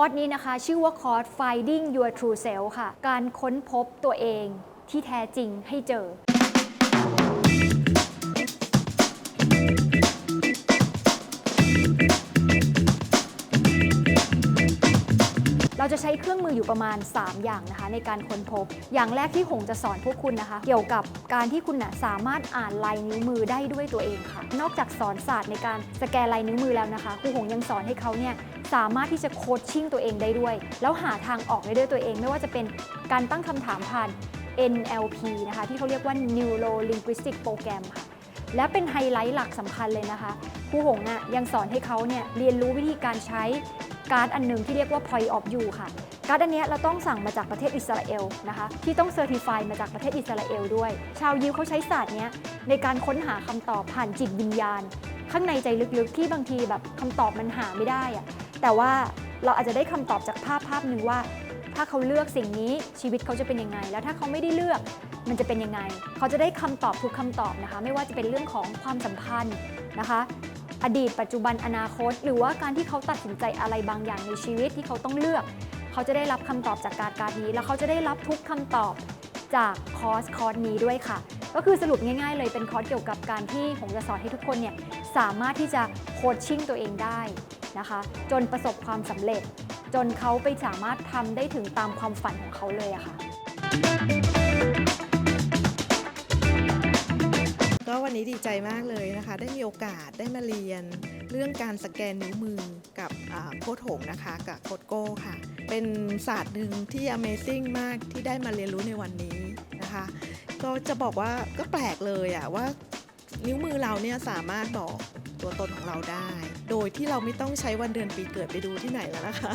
อร์สนี้นะคะ ชื่อว่าคอร์ส Finding Your True Self ค่ะ การค้นพบตัวเองที่แท้จริงให้เจอ เครื่องมืออยู่ประมาณ 3 อย่างนะคะ ในการค้นพบ อย่างแรกที่หงจะสอนพวกคุณนะคะ เกี่ยวกับการที่คุณนะสามารถอ่านลายนิ้วมือได้ด้วยตัวเองค่ะ นอกจากสอนศาสตร์ในการสแกนลายนิ้วมือแล้วนะคะครูหงยังสอนให้เขาเนี่ยสามารถที่จะโคชชิ่งตัวเองได้ด้วย แล้วหาทางออกได้ด้วยตัวเอง ไม่ว่าจะเป็นการตั้งคำถามผ่าน NLP นะคะ ที่เขาเรียกว่า Neuro Linguistic Program ค่ะ และเป็นไฮไลท์หลักสำคัญเลยนะคะครูหงอะยังสอนให้เขาเนี่ยเรียนรู้วิธีการใช้ การ์ดอันหนึ่งที่เรียกว่า Point of View ค่ะ การ์ดอันนี้เราต้องสั่งมาจากประเทศอิสราเอลนะคะ ที่ต้องเซอร์ติฟายมาจากประเทศอิสราเอลด้วย ชาวยิวเขาใช้ศาสตร์นี้ในการค้นหาคำตอบผ่านจิตวิญญาณ ข้างในใจลึกๆที่บางทีแบบคำตอบมันหาไม่ได้อะแต่ว่าเราอาจจะได้คำตอบจากภาพภาพหนึ่งว่า ถ้าเขาเลือกสิ่งนี้ชีวิตเขาจะเป็นยังไง แล้วถ้าเขาไม่ได้เลือกมันจะเป็นยังไง เขาจะได้คำตอบทุกคำตอบนะคะ ไม่ว่าจะเป็นเรื่องของความสัมพันธ์นะคะ อดีตปัจจุบันอนาคต หรือว่าการที่เขาตัดสินใจอะไรบางอย่างในชีวิตที่เขาต้องเลือก เขาจะได้รับคำตอบจากการการนี้ แล้วเขาจะได้รับทุกคำตอบจากคอร์สคอร์สนี้ด้วยค่ะ ก็คือสรุปง่าย ๆ เลยเป็นคอร์สเกี่ยวกับการที่ผมจะสอนให้ทุกคนเนี่ยสามารถที่จะโคชชิ่งตัวเองได้นะคะ จนประสบความสำเร็จ จนเขาไปสามารถทำได้ถึงตามความฝันของเขาเลยอะค่ะ วันนี้ดีใจมากเลยนะคะ ได้มีโอกาสได้มาเรียน เรื่องการสแกนนิ้วมือกับโค้ดหงนะคะ กับโค้ดโก้ค่ะ เป็นศาสตร์หนึ่งที่ Amazing มากที่ได้มาเรียนรู้ในวันนี้นะคะ ก็จะบอกว่าก็แปลกเลยอะว่านิ้วมือเราเนี่ยสามารถบอกตัวตนของเราได้ โดยที่เราไม่ต้องใช้วันเดือนปีเกิดไปดูที่ไหนแล้วนะคะ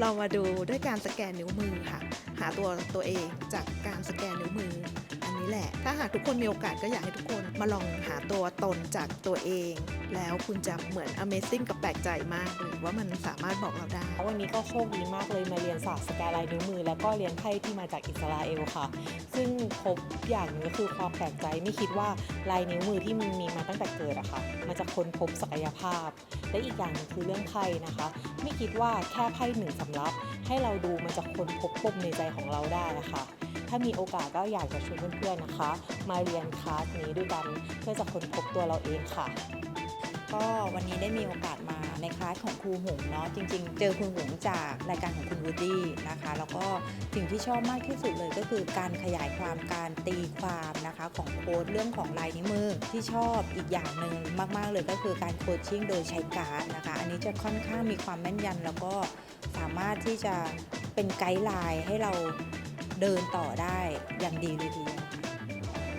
เรามาดูด้วยการสแกนนิ้วมือค่ะ หาตัวตัวเองจากการสแกนนิ้วมือ แหละ ถ้าหากทุกคนมีโอกาสก็อยากให้ทุกคนมาลองหาตัวตนจากตัวเอง แล้วคุณจะเหมือน Amazing กับแปลกใจมากเลยว่ามันสามารถบอกเราได้ วันนี้ก็โชคดีมากเลยมาเรียนศาสตร์สแกนลายนิ้วมือ แล้วก็เรียนไพ่ที่มาจากอิสราเอลค่ะ ซึ่งพบอย่างนึงก็คือความแปลกใจไม่คิดว่าลายนิ้วมือที่มันมีมาตั้งแต่เกิดอะค่ะมันจะค้นพบศักยภาพ และอีกอย่างนึงคือเรื่องไพ่นะคะ ไม่คิดว่าแค่ไพ่หนึ่งสำรับ ให้เราดูมันจะค้นพบปมในใจของเราได้อะคะ ถ้ามีโอกาสก็อยากจะชวนเพื่อนๆนะคะ มาเรียนคลาสนี้ด้วยกันเพื่อจะค้นพบตัวเราเองค่ะก็วันนี้ได้มีโอกาสมาในคลาสของครูหงเนาะจริง ๆ เจอครูหงจากรายการของคุณวูดดี้นะคะ แล้วก็สิ่งที่ชอบมากที่สุดเลยก็คือการขยายความการตีความนะคะของโค้ดเรื่องของลายนิ้วมือที่ชอบอีกอย่างหนึ่งมากๆเลยก็คือการโคชชิ่งโดยใช้การ์ดนะคะ อันนี้จะค่อนข้างมีความแม่นยำแล้วก็สามารถที่จะเป็นไกด์ไลน์ให้เรา เดินต่อได้อย่างดีเลยทีเดียว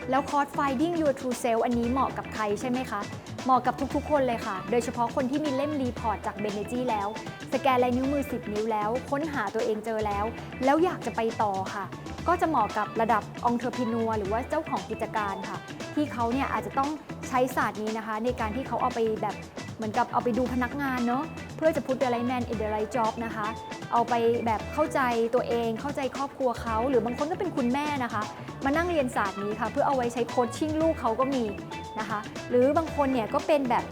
แล้วคอร์ส Finding Your True Self อันนี้เหมาะกับใครใช่ไหมคะ เหมาะกับทุกๆ คนเลยค่ะ โดยเฉพาะคนที่มีเล่มรีพอร์ตจากเบเนจีแล้ว สแกนลายนิ้วมือ 10 นิ้วแล้ว ค้นหาตัวเองเจอแล้ว แล้วอยากจะไปต่อค่ะ ก็จะเหมาะกับระดับองค์เทอร์พินัวหรือว่าเจ้าของกิจการค่ะ ที่เขาเนี่ยอาจจะต้องใช้ศาสตร์นี้นะคะ ในการที่เขาเอาไปแบบ เหมือนกับเอาไปดูพนักงานเนาะเพื่อจะ put the right man in the right job นะคะ เอาไปแบบเข้าใจตัวเองเข้าใจครอบครัวเขา หรือบางคนก็เป็นคุณแม่นะคะ มานั่งเรียนศาสตร์นี้ค่ะ เพื่อเอาไว้ใช้โคชชิ่งลูกเขาก็มีนะคะ หรือบางคนเนี่ยก็เป็นแบบ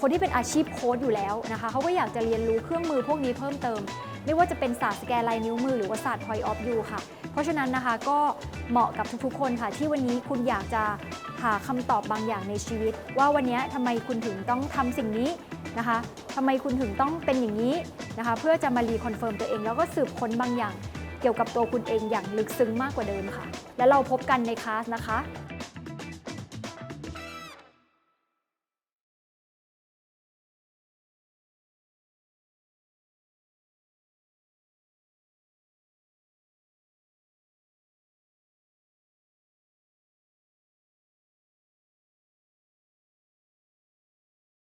คนที่เป็นอาชีพโค้ชอยู่แล้วนะคะเขาก็อยากจะเรียนรู้เครื่องมือพวกนี้เพิ่มเติม ไม่ว่าจะเป็นศาสตร์สแกนลายนิ้วมือหรือว่าศาสตร์ point of view ค่ะ ราะฉะนั้นนะคะก็เหมาะกับทุกๆ คนค่ะ ที่วันนี้คุณอยากจะหาคำตอบบางอย่างในชีวิต ว่าวันนี้ทำไมคุณถึงต้องทำสิ่งนี้นะคะทำไมคุณถึงต้องเป็นอย่างนี้นะคะ เพื่อจะมารีคอนเฟิร์มตัวเอง แล้วก็สืบค้นบางอย่างเกี่ยวกับตัวคุณเองอย่างลึกซึ้งมากกว่าเดิมค่ะ แล้วเราพบกันในคลาสนะคะ